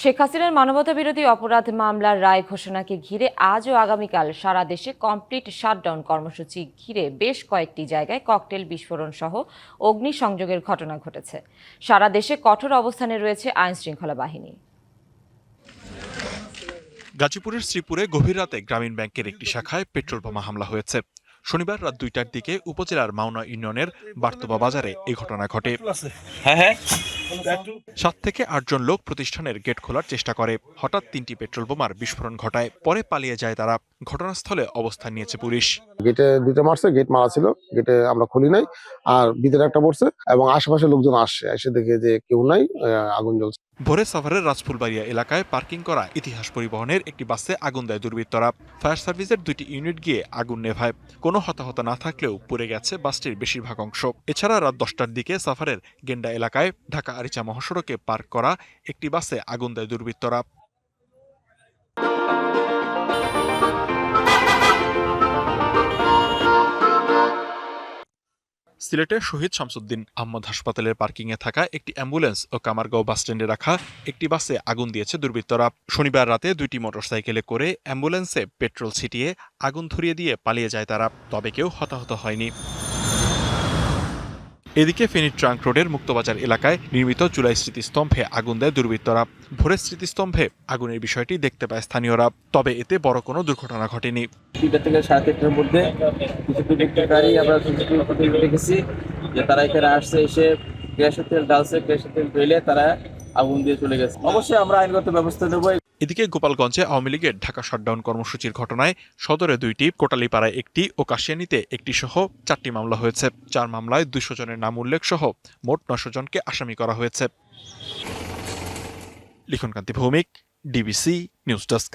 শেখ হাসিনার মানবতা বিরোধী অপরাধ মামলার রায় ঘোষণাকে ঘিরে আজ ও আগামীকাল সারা দেশে কমপ্লিট শাটডাউন কর্মসূচি ঘিরে বেশ কয়েকটি জায়গায় ককটেল বিস্ফোরণ সহ অগ্নিসংযোগের ঘটনা ঘটেছে। সারা দেশে কঠোর অবস্থানে রয়েছে আইন শৃঙ্খলা বাহিনী। গাজীপুরের শ্রীপুরে গভীর রাতে গ্রামীণ ব্যাংকের একটি শাখায় পেট্রোল বোমা হামলা হয়েছে। শনিবার রাত দুইটার দিকে উপজেলার মাওনা ইউনিয়নের বার্তবা বাজারে এই ঘটনা ঘটে। হ্যাঁ হ্যাঁ। সাত থেকে আটজন লোক প্রতিষ্ঠানের গেট খোলার চেষ্টা করে। হঠাৎ তিনটি পেট্রোল বোমার বিস্ফোরণ ঘটায়। পরে পালিয়ে যায় তারা। ঘটনাস্থলে অবস্থান নিয়েছে পুলিশ। গেটে দুটো মারছে গেট মারা ছিল। গেটে আমরা খুলি নাই। আর ভিতরে একটা পড়ছে এবং আশেপাশে লোকজন আসছে। এসে দেখে যে কেউ নাই আহ, আগুন জ্বলছে। ভোরে সাভারের রাজফুলবাড়িয়া এলাকায় পার্কিং করা ইতিহাস পরিবহনের একটি বাসে আগুন দেয় দুর্বৃত্তরা। ফায়ার সার্ভিসের দুটি ইউনিট গিয়ে আগুন নেভায়। কোনো হতাহত না থাকলেও পুড়ে গেছে বাসটির বেশিরভাগ অংশ। এছাড়া রাত দশটার দিকে সাফারের গেন্ডা এলাকায় ঢাকা আরিচা মহাসড়কে পার্ক করা একটি বাসে আগুন দেয় দুর্বৃত্তরা। সিলেটের শহীদ শামসুদ্দিন আহমদ হাসপাতালের পার্কিংয়ে থাকা একটি অ্যাম্বুলেন্স ও কামারগাঁও বাসস্ট্যান্ডে রাখা একটি বাসে আগুন দিয়েছে দুর্বৃত্তরা। শনিবার রাতে দুইটি মোটরসাইকেলে করে অ্যাম্বুলেন্সে পেট্রোল ছিটিয়ে আগুন ধরিয়ে দিয়ে পালিয়ে যায় তারা, তবে কেউ হতাহত হয়নি। এদিকে ফেনী ট্রাঙ্ক রোডের মুক্তবাজার এলাকায় নির্মিত জুলাই স্মৃতিস্তম্ভে আগুন দেয় দুর্বৃত্তরা। ভোরের স্মৃতিস্তম্ভে আগুনের বিষয়টি দেখতে পায় স্থানীয়রা, তবে এতে বড় কোনো দুর্ঘটনা ঘটেনি। সাড়ে তিনটার মধ্যে কিছু আমরা দেখেছি যে তারা এখানে আসছে, এসে গ্যাসের তেল ডালছে গ্যাসের তেল ঢেলে তারা আগুন দিয়ে চলে গেছে। অবশ্যই আমরা আইনগত ব্যবস্থা নেব। এদিকে গোপালগঞ্জে আওয়ামী লীগের ঢাকা শাটডাউন কর্মসূচির ঘটনায় সদরে দুইটি, কোটালিপাড়ায় একটি ও কাশিয়ানিতে একটি সহ চারটি মামলা হয়েছে। চার মামলায় দুশো জনের নাম উল্লেখ সহ মোট নশো জনকে আসামি করা হয়েছে। Likhankanti Bhowmik DBC news desk